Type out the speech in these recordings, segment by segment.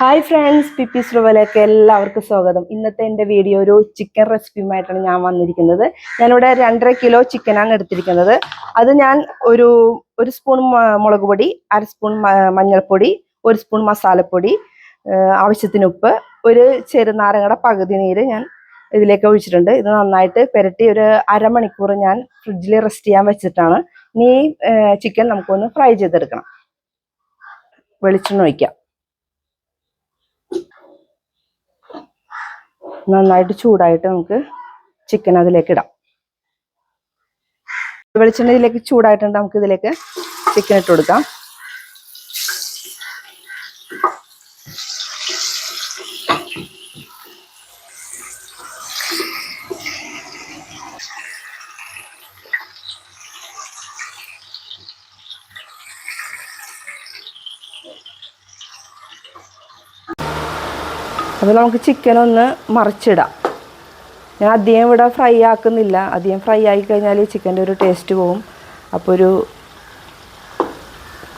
Hi friends പിപ്പി സ്രുവലേക്ക് എല്ലാവർക്കും സ്വാഗതം. ഇന്നത്തെ എന്റെ വീഡിയോ ഒരു ചിക്കൻ റെസിപ്പിയുമായിട്ടാണ് ഞാൻ വന്നിരിക്കുന്നത്. ഞാനിവിടെ രണ്ടര കിലോ ചിക്കനാണ് എടുത്തിരിക്കുന്നത്. അത് ഞാൻ ഒരു ഒരു സ്പൂൺ മുളക് പൊടി അര സ്പൂൺ മഞ്ഞൾപ്പൊടി ഒരു സ്പൂൺ മസാലപ്പൊടി ആവശ്യത്തിന് ഉപ്പ് ഒരു ചെറുനാരങ്ങയുടെ പകുതി നീര് ഞാൻ ഇതിലേക്ക് ഒഴിച്ചിട്ടുണ്ട്. ഇത് നന്നായിട്ട് പുരട്ടി ഒരു അരമണിക്കൂർ ഞാൻ ഫ്രിഡ്ജിൽ റെസ്റ്റ് ചെയ്യാൻ വെച്ചിട്ടാണ്. ഇനി ചിക്കൻ നമുക്കൊന്ന് ഫ്രൈ ചെയ്തെടുക്കണം. വെളിച്ചെണ്ണ ഒഴിക്കാം. നന്നായിട്ട് ചൂടായിട്ട് നമുക്ക് ചിക്കൻ അതിലേക്ക് ഇടാം. വെളിച്ചെണ്ണ ഇതിലേക്ക് ചൂടായിട്ടുണ്ട് നമുക്ക് ഇതിലേക്ക് ചിക്കൻ ഇട്ട് കൊടുക്കാം. അപ്പോൾ നമുക്ക് ചിക്കൻ ഒന്ന് മറിച്ചിടാം. ഞാൻ അധികം ഇവിടെ ഫ്രൈ ആക്കുന്നില്ല. അധികം ഫ്രൈ ആയി കഴിഞ്ഞാൽ ചിക്കന്റെ ഒരു ടേസ്റ്റ് പോവും. അപ്പോൾ ഒരു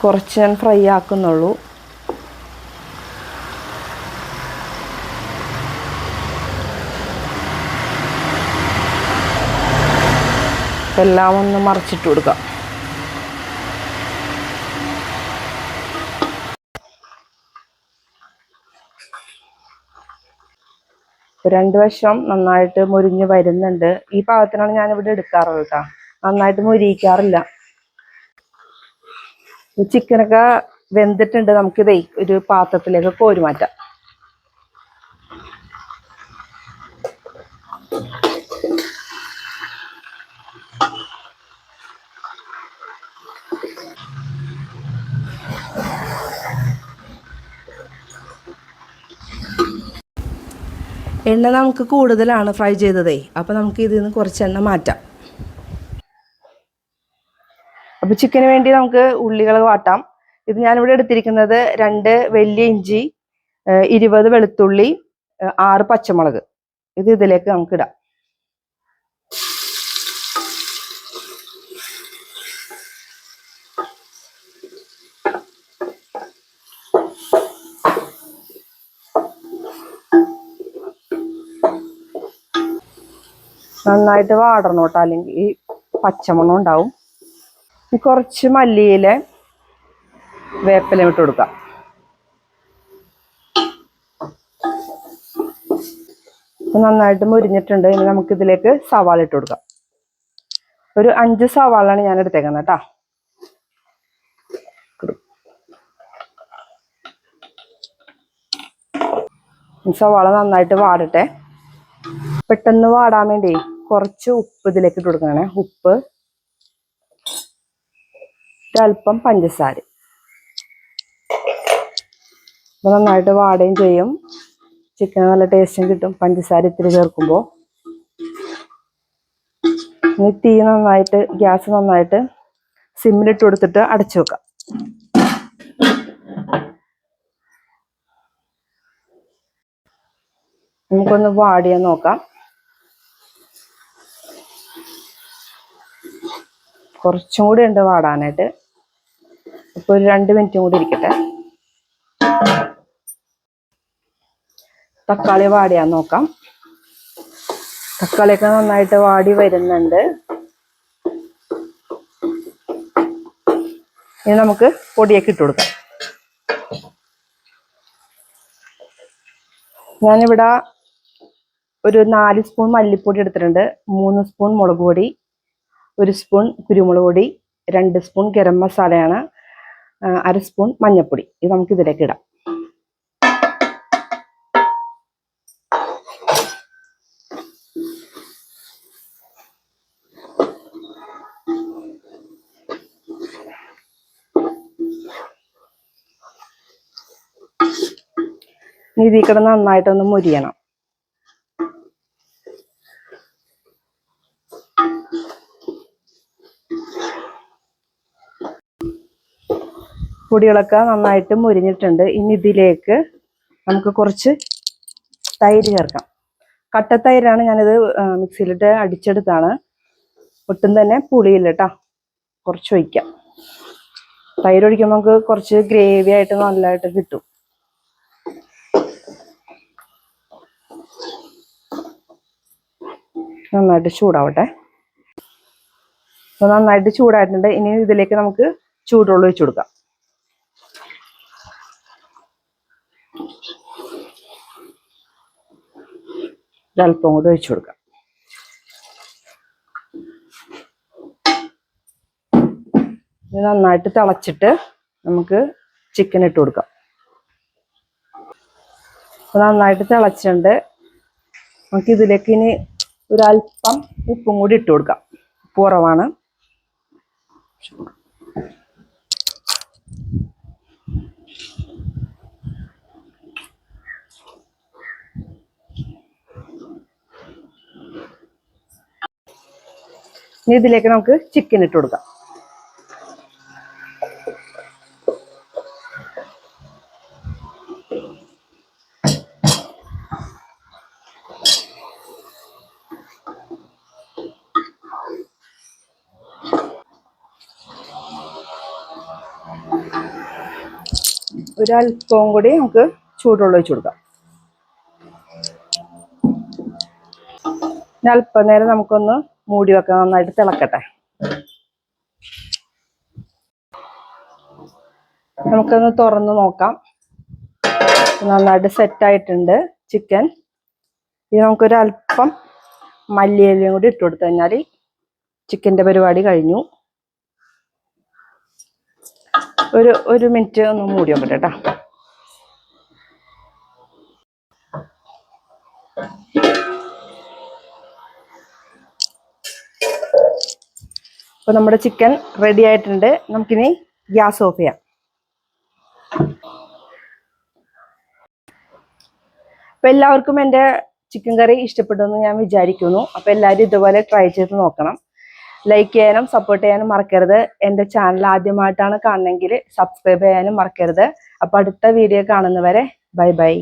കുറച്ച് ഞാൻ ഫ്രൈ ആക്കുന്നുള്ളൂ. എല്ലാം ഒന്ന് മറിച്ചിട്ട് കൊടുക്കാം. രണ്ട് വശം നന്നായിട്ട് മുരിഞ്ഞ് വരുന്നുണ്ട്. ഈ പാകത്തിനാണ് ഞാൻ ഇവിടെ എടുക്കാറുള്ളത് കേട്ടോ നന്നായിട്ട് മുരിയിക്കാറില്ല. ചിക്കനൊക്കെ വെന്തിട്ടുണ്ട്. നമുക്കിതേ ഒരു പാത്രത്തിലേക്ക് കോരി മാറ്റാം. എണ്ണ നമുക്ക് കൂടുതലാണ് ഫ്രൈ ചെയ്തതേ. അപ്പോൾ നമുക്ക് ഇതിൽ നിന്ന് കുറച്ച് എണ്ണ മാറ്റാം. അപ്പോൾ ചിക്കന് വേണ്ടി നമുക്ക് ഉള്ളികൾ വാട്ടാം. ഇത് ഞാനിവിടെ എടുത്തിരിക്കുന്നത് രണ്ട് വലിയ ഇഞ്ചി ഇരുപത് വെളുത്തുള്ളി ആറ് പച്ചമുളക്. ഇത് ഇതിലേക്ക് നമുക്ക് ഇടാം. നന്നായിട്ട് വാടണം അല്ലെങ്കിൽ ഈ പച്ചമണം ഉണ്ടാവും. കുറച്ച് മല്ലിയില വേപ്പില ഇട്ട് കൊടുക്കാം. നന്നായിട്ട് മുരിഞ്ഞിട്ടുണ്ട്. ഇനി നമുക്ക് ഇതിലേക്ക് സവാള ഇട്ട് കൊടുക്കാം. ഒരു അഞ്ച് സവാളാണ് ഞാൻ എടുത്തേക്കുന്നത് കേട്ടാ. സവാള നന്നായിട്ട് വാടട്ടെ. പെട്ടെന്ന് വാടാൻ വേണ്ടി കുറച്ച് ഉപ്പ് ഇതിലേക്ക് ഇട്ട് കൊടുക്കണേ ഉപ്പ് അല്പം പഞ്ചസാര. നന്നായിട്ട് വാടുകയും ചെയ്യും. ചിക്കൻ നല്ല ടേസ്റ്റും കിട്ടും. പഞ്ചസാര ഇത്തിരി ചേർക്കുമ്പോൾ. ഇനി തീ നന്നായിട്ട് ഗ്യാസ് നന്നായിട്ട് സിമ്മിലിട്ട് കൊടുത്തിട്ട് അടച്ചു വെക്കാം. നമുക്കൊന്ന് വാടിയാൽ നോക്കാം. കുറച്ചും കൂടി ഉണ്ട് വാടാനായിട്ട്. ഇപ്പൊ ഒരു രണ്ട് മിനിറ്റും കൂടി ഇരിക്കട്ടെ. തക്കാളി വാടിയാൻ നോക്കാം. തക്കാളിയൊക്കെ നന്നായിട്ട് വാടി വരുന്നുണ്ട്. ഇനി നമുക്ക് പൊടിയൊക്കെ ഇട്ട് കൊടുക്കാം. ഞാനിവിടെ ഒരു നാല് സ്പൂൺ മല്ലിപ്പൊടി എടുത്തിട്ടുണ്ട്. മൂന്ന് സ്പൂൺ മുളക് പൊടി. ഒരു സ്പൂൺ കുരുമുളക് പൊടി രണ്ട് സ്പൂൺ ഗരം മസാലയാണ് അര സ്പൂൺ മഞ്ഞൾപ്പൊടി. ഇത് നമുക്ക് ഇതിലേക്ക് ഇടാം ഇത് കിടന്ന് നന്നായിട്ടൊന്ന് മുരിയണം. പൊടികളൊക്കെ നന്നായിട്ട് മുരിഞ്ഞിട്ടുണ്ട്. ഇനി ഇതിലേക്ക് നമുക്ക് കുറച്ച് തൈര് ചേർക്കാം. കട്ടത്തൈരാണ് ഞാനിത് മിക്സിയിലിട്ട് അടിച്ചെടുത്താണ്. ഒട്ടും തന്നെ പുളിയില്ല കേട്ടോ കുറച്ച് ഒഴിക്കാം. തൈരൊഴിക്കുമ്പോൾ നമുക്ക് കുറച്ച് ഗ്രേവി ആയിട്ട് നല്ലതായിട്ട് കിട്ടും. നന്നായിട്ട് ചൂടാവട്ടെ. നന്നായിട്ട് ചൂടായിട്ടുണ്ട്. ഇനി ഇതിലേക്ക് നമുക്ക് ചൂടുവെള്ളം ഒഴിച്ചു കൊടുക്കാം. ഒരല്പം കൂടെ ഒഴിച്ചു കൊടുക്കാം. ഇത് നന്നായിട്ട് തിളച്ചിട്ട് നമുക്ക് ചിക്കൻ ഇട്ട് കൊടുക്കാം. നന്നായിട്ട് തിളച്ചിട്ടുണ്ട്. നമുക്ക് ഇതിലേക്ക് ഇനി ഒരല്പം ഉപ്പും കൂടി ഇട്ട് കൊടുക്കാം. ഉപ്പ് കുറവാണ്. ഇനി ഇതിലേക്ക് നമുക്ക് ചിക്കൻ ഇട്ട് കൊടുക്കാം. ഒരല്പവും കൂടി നമുക്ക് ചൂടുവെള്ളം ഒഴിച്ചു കൊടുക്കാം. അല്പനേരം നമുക്കൊന്ന് മൂടി വെക്കാം നന്നായിട്ട് തിളക്കട്ടെ. നമുക്കൊന്ന് തുറന്ന് നോക്കാം. നന്നായിട്ട് സെറ്റ് ആയിട്ടുണ്ട് ചിക്കൻ ഇനി നമുക്കൊരു അല്പം മല്ലിയിലയും കൂടി ഇട്ട് കൊടുത്തു കഴിഞ്ഞാൽ ചിക്കന്റെ പരിപാടി കഴിഞ്ഞു. ഒരു ഒരു മിനിറ്റ് ഒന്ന് മൂടി നോക്കട്ടെ കേട്ടോ അപ്പോൾ നമ്മുടെ ചിക്കൻ റെഡി ആയിട്ടുണ്ട്. നമുക്കിനി ഗ്യാസ് ഓഫ് ചെയ്യാം. അപ്പോൾ എല്ലാവർക്കും എന്റെ ചിക്കൻ കറി ഇഷ്ടപ്പെട്ടെന്ന് ഞാൻ വിചാരിക്കുന്നു. അപ്പോൾ എല്ലാവരും ഇതുപോലെ ട്രൈ ചെയ്ത് നോക്കണം. ലൈക്ക് ചെയ്യാനും സപ്പോർട്ട് ചെയ്യാനും മറക്കരുത്. എന്റെ ചാനൽ ആദ്യമായിട്ടാണ് കാണണമെങ്കിൽ സബ്സ്ക്രൈബ് ചെയ്യാനും മറക്കരുത്. അപ്പോൾ അടുത്ത വീഡിയോ കാണുന്നവരെ ബൈ ബൈ